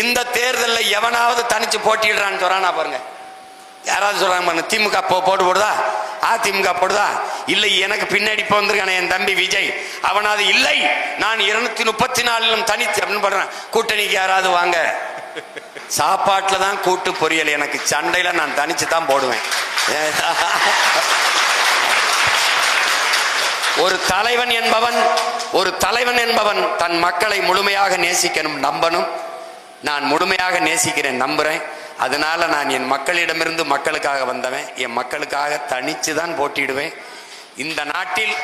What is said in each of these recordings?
இந்த தேர்தலில் எவனாவது தனிச்சு போட்டிடுறான்னு சொல்றானா பாருங்க. யாராவது சொல்றாங்க பாருங்க திமுக போ போட்டு போடுதா? அதிமுக போடுதா? இல்லை எனக்கு பின்னாடி இப்போ வந்திருக்கானே என் தம்பி விஜய். அவனாவது இல்லை நான் இருநூத்தி முப்பத்தி நாலிலும் தனித்து அப்படின்னு பண்றேன் கூட்டணிக்கு யாராவது வாங்க. சாப்பாட்டில் தான் கூட்டு பொரியல். எனக்கு சண்டையில் நான் தனிச்சு தான் போடுவேன். ஒரு தலைவன் என்பவன் ஒரு தலைவன் என்பவன் தன் மக்களை முழுமையாக நேசிக்கணும் நம்பணும். நான் முழுமையாக நேசிக்கிறேன் நம்புறேன். அதனால நான் என் மக்களிடமிருந்து மக்களுக்காக வந்தவன். என் மக்களுக்காக தனிச்சு தான் போட்டிடுவேன் இந்த நாட்டில்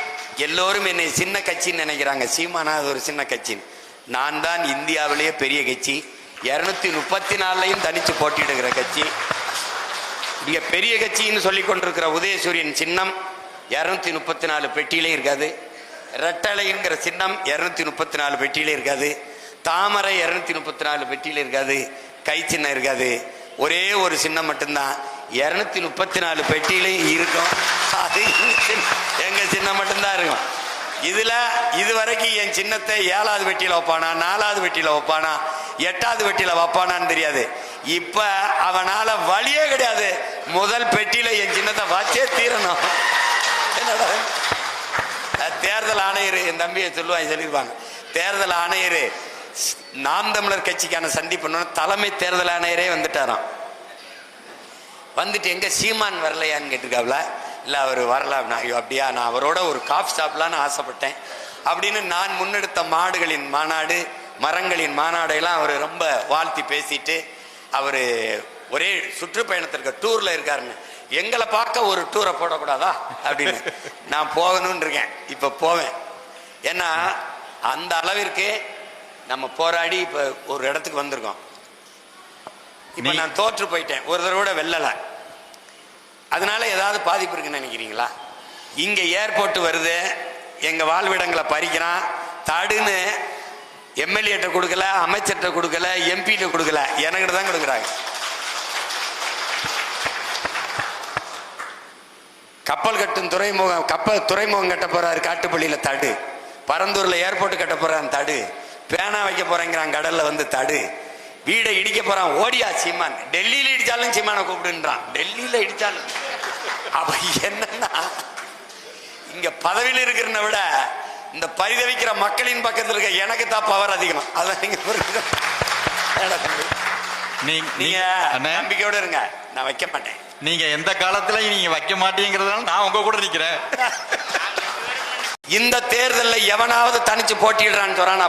எல்லோரும் என்னை சின்ன கட்சின்னு நினைக்கிறாங்க. சீமானா அது ஒரு சின்ன கட்சின்னு. நான் தான் இந்தியாவிலேயே பெரிய கட்சி. இரநூத்தி முப்பத்தி நாலுலையும் தனிச்சு போட்டியிடுகிற கட்சி. இங்கே பெரிய கட்சின்னு சொல்லி கொண்டிருக்கிற உதயசூரியன் சின்னம் இரநூத்தி முப்பத்தி நாலு பெட்டியிலே இருக்காது. ரெட்டலைங்கிற சின்னம் இரநூத்தி முப்பத்தி நாலு பெட்டியிலே இருக்காது. தாமரை இரநூத்தி முப்பத்தி நாலு பெட்டியில் இருக்காது கை சின்னம் இருக்காது. ஒரே ஒரு சின்னம் மட்டும்தான். இரநூத்தி முப்பத்தி நாலு பெட்டியிலையும் இருக்கும். அது எங்கள் சின்னம். மட்டும்தான் இருக்கும். இதில் இது வரைக்கும் என் சின்னத்தை ஏழாவது வெட்டியில் வைப்பானா நாலாவது வெட்டியில் வைப்பானா எட்டாவது வெட்டியில் வைப்பானான்னு தெரியாது. இப்போ அவனால் வழியே கிடையாது. முதல் பெட்டியில் என் சின்னத்தை வச்சே தீரணும். என்னடா? தேர்தல் ஆணையர் என் தம்பியை சொல்லுவாங்க சொல்லியிருப்பாங்க. தேர்தல் ஆணையர் நாம் தமிழர் கட்சிக்கான சந்திப்பு தலைமை தேர்தல் ஆணையரே வந்துட்டாராம். வந்துட்டு எங்க சீமான் வரலையான்னு கேட்டிருக்காப்ல? இல்ல அவர் வரல ஐயோ அப்படியா? நான் அவரோட ஒரு காஃப் சாப்பிடலான்னு ஆசைப்பட்டேன். அப்படின்னு நான் முன்னெடுத்த மாடுகளின் மாநாடு மரங்களின் மாநாடையெல்லாம் அவர் ரொம்ப வாழ்த்தி பேசிட்டு அவர் ஒரே சுற்றுப்பயணத்திற்கு டூர்ல இருக்காருங்க எங்களை பார்க்க ஒரு டூரை போடக்கூடாதா? அப்படின்னு. நான் போகணும்னு இருக்கேன். இப்ப போவேன். ஏன்னா அந்த அளவிற்கு நம்ம போராடி இப்ப ஒரு இடத்துக்கு வந்திருக்கோம். இப்ப நான் தோற்று போயிட்டேன். ஒரு தடவை வெல்லல. அதனால ஏதாவது பாதிப்பு இருக்குன்னு நினைக்கிறீங்களா? இங்க ஏர்போர்ட் வருது. எங்க வாழ்விடங்களை பறிக்கிறான். தடுன்னு எம்எல்ஏட்ட கொடுக்கல அமைச்சர்கிட்ட கொடுக்கல எம்பிட்ட கொடுக்கல. எனக்கிட்ட தான் கொடுக்குறாங்க. கப்பல் கட்டும் துறைமுகம் கப்பல் துறைமுகம் கட்ட போறாரு காட்டுப்பள்ளியில தடு. பரந்தூர்ல ஏர்போர்ட் கட்ட போறான் தடு. பேனா வைக்க போறேங்கிறான் கடல்ல வந்து தடு. வீடை இடிக்க போறான் ஓடியா சீமான். டெல்லியில இடிச்சாலும் சீமானை கூப்பிடுன்றான். டெல்லியில இடிச்சாலும். அப்ப என்னன்னா இங்க பதவியில் இருக்கிறத விட இந்த பரிதவிக்கிற மக்களின் பக்கத்தில் இருக்க எனக்கு தான் பவர் அதிகம். அதான் நீங்க நீங்க நம்பிக்கையோட இருங்க. நான் வைக்க மாட்டேன். நீங்க எந்த காலத்துல நீங்க வைக்க மாட்டீங்கிறதுனால நான் உங்க கூட நிக்கிறேன். இந்த தேர்தலில் எவனாவது தனிச்சு போட்டியிடுறான்னு சொல்றானா